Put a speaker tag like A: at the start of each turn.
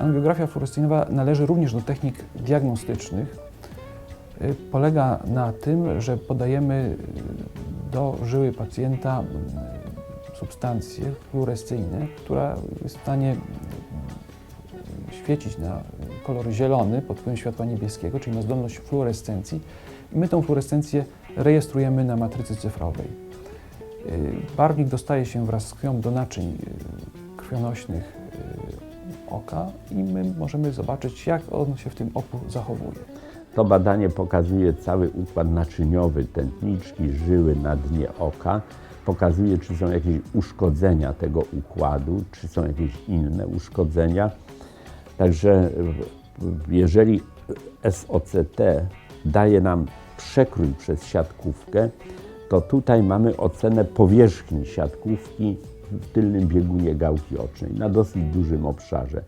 A: Angiografia fluorescencyjna należy również do technik diagnostycznych. Y, Polega na tym, że podajemy y, do żyły pacjenta y, substancję fluorescyjną, która jest w stanie świecić na kolor zielony pod wpływem światła niebieskiego, czyli ma zdolność fluorescencji. I my tą fluorescencję rejestrujemy na matrycy cyfrowej. Y, Barwnik dostaje się wraz z krwią do naczyń y, krwionośnych y, oka i my możemy zobaczyć, jak on się w tym oku zachowuje.
B: To badanie pokazuje cały układ naczyniowy, tętniczki, żyły na dnie oka. Pokazuje, czy są jakieś uszkodzenia tego układu, czy są jakieś inne uszkodzenia. Także jeżeli SOCT daje nam przekrój przez siatkówkę, to tutaj mamy ocenę powierzchni siatkówki w tylnym biegunie gałki ocznej na dosyć dużym obszarze.